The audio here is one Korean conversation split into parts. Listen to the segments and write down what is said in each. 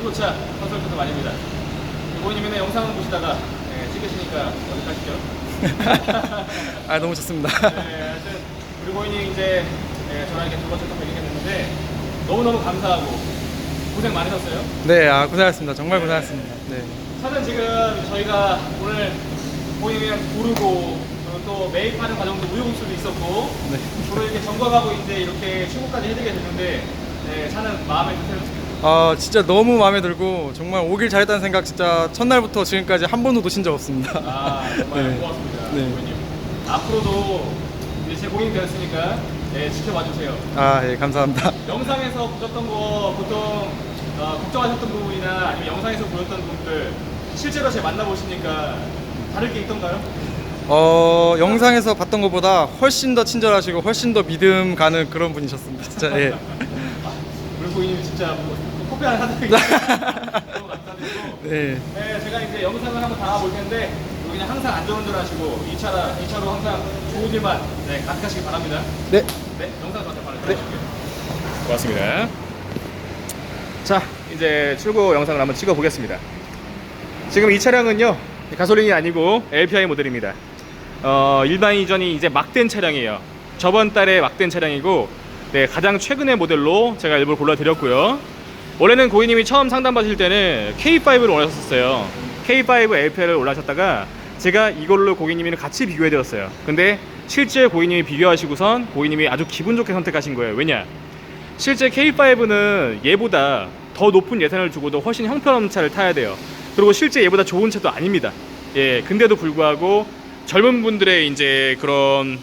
중고차 컨설턴트 만입니다. 고객님의 영상을 보시다가 네, 찍으시니까 어떡하시죠? 아 너무 좋습니다. 네, 하여튼 우리 고객님 이제 네, 저랑 이렇게 두 번째 또 뵙게 됐는데 너무너무 감사하고 고생 많으셨어요. 네, 아 고생하셨습니다. 정말 고생하셨습니다. 네. 차는 지금 저희가 오늘 고객님이랑 고르고 또 매입하는 과정도 우여곡절도 있었고 네. 주로 이렇게 점검하고 이제 이렇게 출고까지 해드리게 됐는데 네, 차는 마음에 드세요? 아 진짜 너무 마음에 들고 정말 오길 잘했다는 생각 진짜 첫날부터 지금까지 한 번도 놓친 적 없습니다. 아 정말 네. 고맙습니다 네. 고객님 앞으로도 이제 제 고객님 되었으니까 네, 지켜봐 주세요 아 예 감사합니다. 영상에서 보셨던 거 보통 어, 걱정하셨던 부분이나 아니면 영상에서 보였던 부분들 실제로 제 만나보시니까 다를 게 있던가요? 어 영상에서 봤던 것보다 훨씬 더 친절하시고 훨씬 더 믿음 가는 그런 분이셨습니다. 진짜 예. 우리 고객님 진짜 뭐 커피 하나 사드리고 너무 감사드리고 네. 네, 제가 이제 영상을 한번 담아볼 텐데 여기는 항상 안전운전하시고 2차라, 2차로 항상 좋은 일만 네, 가득하시기 바랍니다. 네. 네, 영상 저한테 바로 보내주세요. 고맙습니다. 자, 이제 출고 영상을 한번 찍어 보겠습니다. 지금 이 차량은요 가솔린이 아니고 LPI 모델입니다. 어, 일반 이전이 이제 막 된 차량이에요. 저번 달에 막 된 차량이고 네, 가장 최근의 모델로 제가 일부러 골라드렸고요 원래는 고객님이 처음 상담 받으실 때는 K5를 원하셨어요 K5 LPI를 원하셨다가 제가 이걸로 고객님이랑 같이 비교해 드렸어요 근데 실제 고객님이 비교하시고선 고객님이 아주 기분 좋게 선택하신 거예요 왜냐 실제 K5는 얘보다 더 높은 예산을 주고도 훨씬 형편없는 차를 타야 돼요. 그리고 실제 얘보다 좋은 차도 아닙니다. 예, 근데도 불구하고 젊은 분들의 이제 그런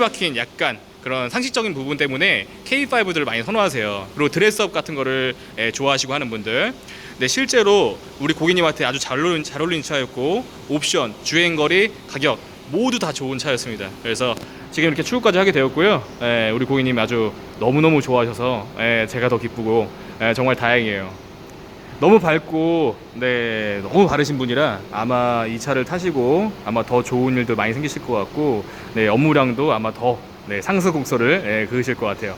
박힌 약간 그런 상식적인 부분 때문에 K5들을 많이 선호하세요. 그리고 드레스업 같은 거를 예, 좋아하시고 하는 분들. 근데 실제로 우리 고객님한테 아주 잘 어울리는, 잘 어울리는 차였고 옵션, 주행거리, 가격 모두 다 좋은 차였습니다. 그래서 지금 이렇게 출고까지 하게 되었고요. 예, 우리 고객님이 아주 너무너무 좋아하셔서 예, 제가 더 기쁘고 예, 정말 다행이에요. 너무 밝고 네 너무 바르신 분이라 아마 이 차를 타시고 아마 더 좋은 일도 많이 생기실 것 같고 네 업무량도 아마 더 네, 상승곡소를 예, 그으실 것 같아요.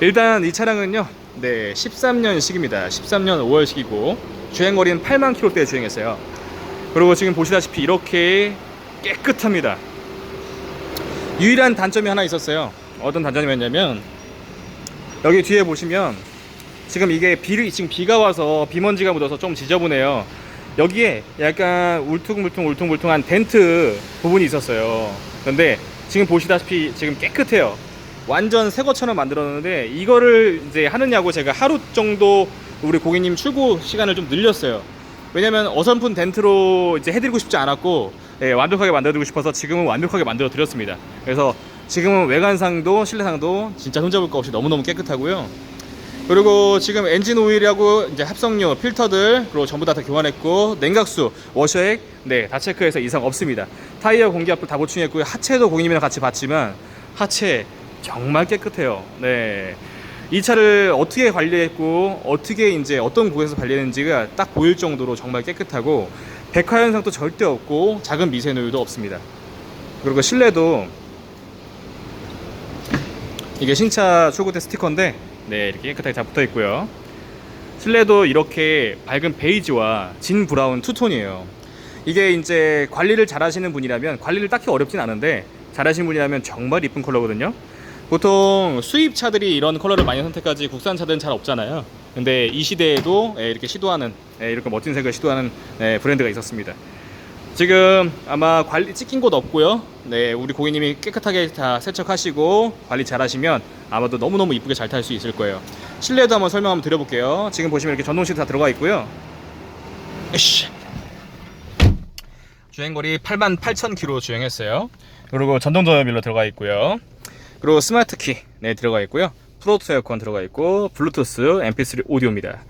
일단 이 차량은요 네 13년식입니다. 13년 5월식이고 주행 거리는 8만 킬로대 주행했어요. 그리고 지금 보시다시피 이렇게 깨끗합니다. 유일한 단점이 하나 있었어요. 어떤 단점이었냐면 여기 뒤에 보시면 지금 이게 비를 지금 비가 와서 비먼지가 묻어서 좀 지저분해요. 여기에 약간 울퉁불퉁 울퉁불퉁한 덴트 부분이 있었어요. 그런데 지금 보시다시피 지금 깨끗해요. 완전 새 것처럼 만들었는데 이거를 이제 하느냐고 제가 하루 정도 우리 고객님 출고 시간을 좀 늘렸어요. 왜냐면 어설픈 덴트로 이제 해드리고 싶지 않았고 예, 완벽하게 만들어드리고 싶어서 지금은 완벽하게 만들어 드렸습니다. 그래서 지금은 외관상도 실내상도 진짜 흠잡을 거 없이 너무너무 깨끗하고요. 그리고 지금 엔진 오일하고 이제 합성유, 필터들 그리고 전부 다, 다 교환했고 냉각수, 워셔액 네 다 체크해서 이상 없습니다. 타이어 공기압도 다 보충했고요. 하체도 고객님이랑 같이 봤지만 하체 정말 깨끗해요. 네. 이 차를 어떻게 관리했고 어떻게 이제 어떤 곳에서 관리했는지가 딱 보일 정도로 정말 깨끗하고 백화 현상도 절대 없고 작은 미세 노유도 없습니다. 그리고 실내도 이게 신차 출고 때 스티커인데 네 이렇게 깨끗하게 잘 붙어 있고요. 실내도 이렇게 밝은 베이지와 진 브라운 투톤이에요. 이게 이제 관리를 잘 하시는 분이라면 관리를 딱히 어렵진 않은데 잘 하시는 분이라면 정말 이쁜 컬러거든요. 보통 수입 차들이 이런 컬러를 많이 선택하지 국산 차들은 잘 없잖아요. 근데 이 시대에도 예, 이렇게 시도하는 예, 이렇게 멋진 색을 시도하는 예, 브랜드가 있었습니다. 지금 아마 관리 찍힌 곳 없고요. 네, 우리 고객님이 깨끗하게 다 세척하시고 관리 잘 하시면 아마도 너무너무 이쁘게 잘 탈 수 있을 거예요. 실내도 한번 설명 한번 드려볼게요. 지금 보시면 이렇게 전동 시트 다 들어가 있고요. 으쌰. 주행거리 8만 8천 킬로 주행했어요. 그리고 전동 전열밀로 들어가 있고요. 그리고 스마트 키 네, 들어가 있고요. 프로토 에어컨 들어가 있고 블루투스, MP3 오디오입니다.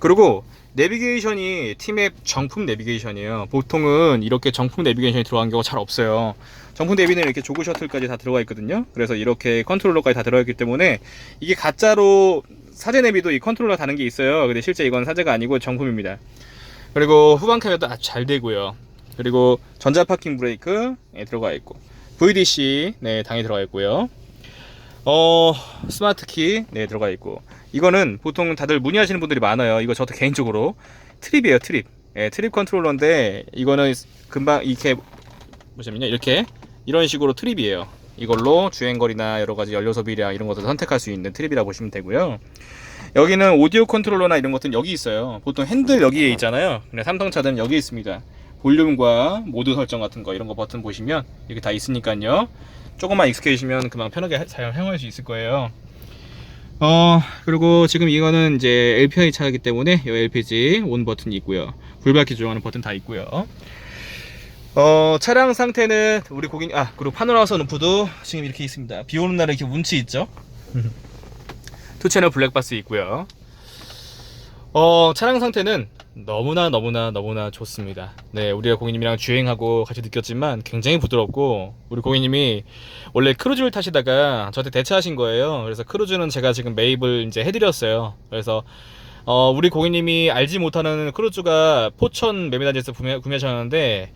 그리고 내비게이션이 티맵 정품 내비게이션이에요. 보통은 이렇게 정품 내비게이션이 들어간 경우가 잘 없어요. 정품 내비는 이렇게 조그 셔틀까지 다 들어가 있거든요. 그래서 이렇게 컨트롤러까지 다 들어가 있기 때문에 이게 가짜로 사제 내비도 이 컨트롤러 다는 게 있어요. 근데 실제 이건 사제가 아니고 정품입니다. 그리고 후방 카메라도 아주 잘 되고요. 그리고 전자 파킹 브레이크 예, 들어가 있고 VDC 네 당연히 들어가 있고요. 어 스마트 키 네, 들어가 있고 이거는 보통 다들 문의하시는 분들이 많아요. 이거 저도 개인적으로 트립이에요 트립. 예, 트립 컨트롤러인데 이거는 금방 이렇게 보시면요 이렇게 이런 식으로 트립이에요. 이걸로 주행거리나 여러 가지 연료 소비량 이런 것들 선택할 수 있는 트립이라고 보시면 되고요. 여기는 오디오 컨트롤러나 이런 것들은 여기 있어요. 보통 핸들 여기에 있잖아요. 근데 삼성 차들은 여기 있습니다. 볼륨과 모드 설정 같은 거 이런 거 버튼 보시면 이렇게 다 있으니까요. 조금만 익숙해지시면 금방 편하게 하- 사용할 수 있을 거예요. 어 그리고 지금 이거는 이제 LPI 차이기 때문에 이 LPG 온 버튼이 있고요. 불밝기 조정하는 버튼 다 있고요. 어 차량 상태는 우리 고객 아 그리고 파노라마 선루프도 지금 이렇게 있습니다. 비 오는 날에 이렇게 운치 있죠? 투 채널 블랙박스 있고요. 어 차량 상태는 너무나 너무나 너무나 좋습니다. 네, 우리가 고객님이랑 주행하고 같이 느꼈지만 굉장히 부드럽고 우리 고객님이 원래 크루즈를 타시다가 저한테 대체하신 거예요. 그래서 크루즈는 제가 지금 매입을 이제 해드렸어요. 그래서 어, 우리 고객님이 알지 못하는 크루즈가 포천 매매단지에서 구매, 구매하셨는데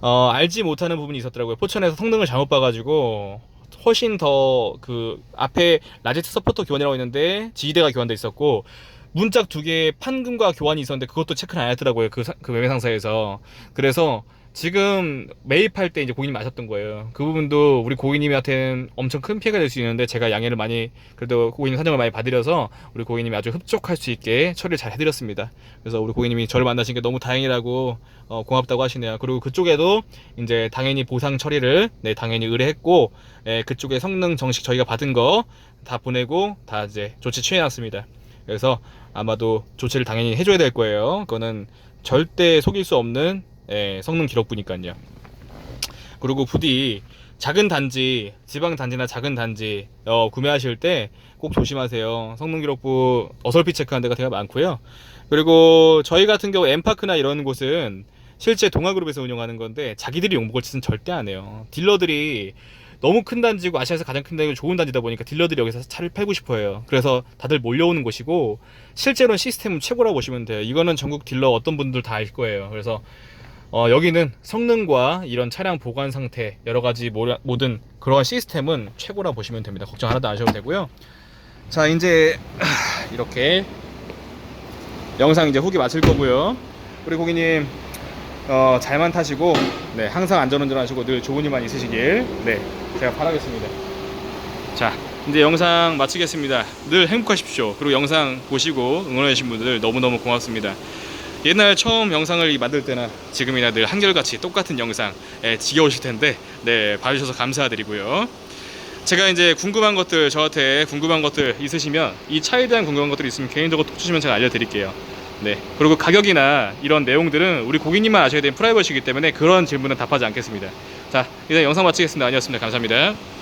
어, 알지 못하는 부분이 있었더라고요. 포천에서 성능을 잘못 봐가지고 훨씬 더 그 앞에 라제트 서포터 교환이라고 있는데 지휘대가 교환돼 있었고 문짝 두 개의 판금과 교환이 있었는데 그것도 체크를 안 했더라고요. 그, 사- 그 매매 상사에서. 그래서 지금 매입할 때 이제 고객님이 아셨던 거예요. 그 부분도 우리 고객님한테는 엄청 큰 피해가 될 수 있는데 제가 양해를 많이 그래도 고객님 사정을 많이 봐드려서 우리 고객님이 아주 흡족할 수 있게 처리를 잘 해드렸습니다. 그래서 우리 고객님이 저를 만나신 게 너무 다행이라고 어, 고맙다고 하시네요. 그리고 그쪽에도 이제 당연히 보상 처리를 네 당연히 의뢰했고 예, 그쪽에 성능 정식 저희가 받은 거 다 보내고 다 이제 조치 취해놨습니다. 그래서 아마도 조치를 당연히 해줘야 될 거예요. 그거는 절대 속일 수 없는 예, 성능 기록부니까요. 그리고 부디 작은 단지, 지방 단지나 작은 단지 어, 구매하실 때 꼭 조심하세요. 성능 기록부 어설피 체크하는 데가 되게 많고요. 그리고 저희 같은 경우 엠파크나 이런 곳은 실제 동아그룹에서 운영하는 건데 자기들이 용복을 짓은 절대 안 해요. 딜러들이 너무 큰 단지고 아시아에서 가장 큰 단지고 좋은 단지다 보니까 딜러들이 여기서 차를 팔고 싶어요. 그래서 다들 몰려오는 곳이고 실제로는 시스템은 최고라고 보시면 돼요. 이거는 전국 딜러 어떤 분들 다 알 거예요. 그래서 어, 여기는 성능과 이런 차량 보관 상태 여러 가지 모- 모든 그러한 시스템은 최고라 보시면 됩니다. 걱정 하나도 안 하셔도 되고요. 자 이제 이렇게 영상 이제 후기 마칠 거고요. 우리 고객님 어, 잘만 타시고 네 항상 안전운전하시고 늘 좋은 일만 있으시길 네 제가 바라겠습니다. 자 이제 영상 마치겠습니다. 늘 행복하십시오. 그리고 영상 보시고 응원해주신 분들 너무너무 고맙습니다. 옛날 처음 영상을 만들 때나 지금이나 늘 한결같이 똑같은 영상 예, 지겨우실 텐데 네 봐주셔서 감사드리고요. 제가 이제 궁금한 것들 저한테 궁금한 것들 있으시면 이 차에 대한 궁금한 것들이 있으면 개인적으로 톡 주시면 제가 알려드릴게요. 네 그리고 가격이나 이런 내용들은 우리 고객님만 아셔야 되는 프라이버시이기 때문에 그런 질문은 답하지 않겠습니다. 자 이제 영상 마치겠습니다. 아니었습니다. 감사합니다.